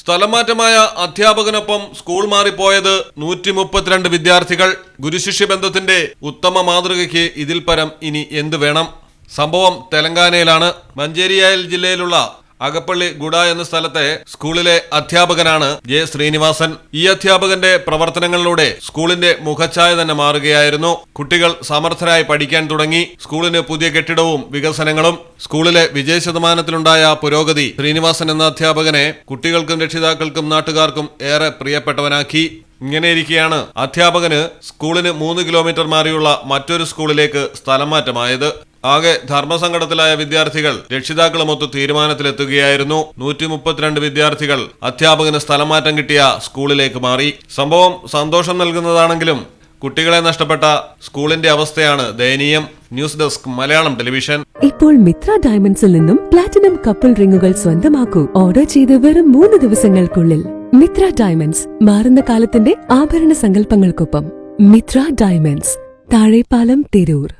സ്ഥലമാറ്റമായ അധ്യാപകനൊപ്പം school മാറിപ്പോയത് നൂറ്റി മുപ്പത്തിരണ്ട് വിദ്യാർത്ഥികൾ. ഗുരുശിഷ്യ ബന്ധത്തിന്റെ ഉത്തമ മാതൃകയ്ക്ക് ഇതിൽ പരം ഇനി എന്ത് വേണം? സംഭവം തെലങ്കാനയിലാണ്. മഞ്ചേരിയായൽ ജില്ലയിലുള്ള അകപ്പള്ളി ഗുഡ എന്ന സ്ഥലത്തെ സ്കൂളിലെ അധ്യാപകനാണ് ജെ ശ്രീനിവാസൻ. ഈ അധ്യാപകന്റെ പ്രവർത്തനങ്ങളിലൂടെ സ്കൂളിന്റെ മുഖച്ഛായ തന്നെ മാറുകയായിരുന്നു. കുട്ടികൾ സമർത്ഥരായി പഠിക്കാൻ തുടങ്ങി. സ്കൂളിന് പുതിയ കെട്ടിടവും വികസനങ്ങളും സ്കൂളിലെ വിജയ ശതമാനത്തിലുണ്ടായ പുരോഗതി ശ്രീനിവാസൻ എന്ന അധ്യാപകനെ കുട്ടികൾക്കും രക്ഷിതാക്കൾക്കും നാട്ടുകാർക്കും ഏറെ പ്രിയപ്പെട്ടവനാക്കി. ഇങ്ങനെയിരിക്കെയാണ് അധ്യാപകന് സ്കൂളിന് മൂന്ന് കിലോമീറ്റർ മാറിയുള്ള മറ്റൊരു സ്കൂളിലേക്ക് സ്ഥലം മാറ്റമായത്. ആകെ ധർമ്മസങ്കടത്തിലായ വിദ്യാർത്ഥികൾ രക്ഷിതാക്കളുമൊത്ത് തീരുമാനത്തിലെത്തുകയായിരുന്നു. നൂറ്റി മുപ്പത്തിരണ്ട് വിദ്യാർത്ഥികൾ അധ്യാപകന് സ്ഥലമാറ്റം കിട്ടിയ സ്കൂളിലേക്ക് മാറി. സംഭവം സന്തോഷം നൽകുന്നതാണെങ്കിലും കുട്ടികളെ നഷ്ടപ്പെട്ട സ്കൂളിന്റെ അവസ്ഥയാണ് ദയനീയം. News desk Malayalam television. ഇപ്പോൾ മിത്ര ഡയമണ്ട്സിൽ നിന്നും പ്ലാറ്റിനം കപ്പിൾ റിങ്ങുകൾ സ്വന്തമാക്കൂ. ഓർഡർ ചെയ്ത് വെറും മൂന്ന് ദിവസങ്ങൾക്കുള്ളിൽ. മിത്ര ഡയമണ്ട്സ് മാറുന്ന കാലത്തിന്റെ ആഭരണ സങ്കല്പങ്ങൾക്കൊപ്പം. മിത്ര ഡയമണ്ട്സ് താഴെപ്പാലം തിരൂർ.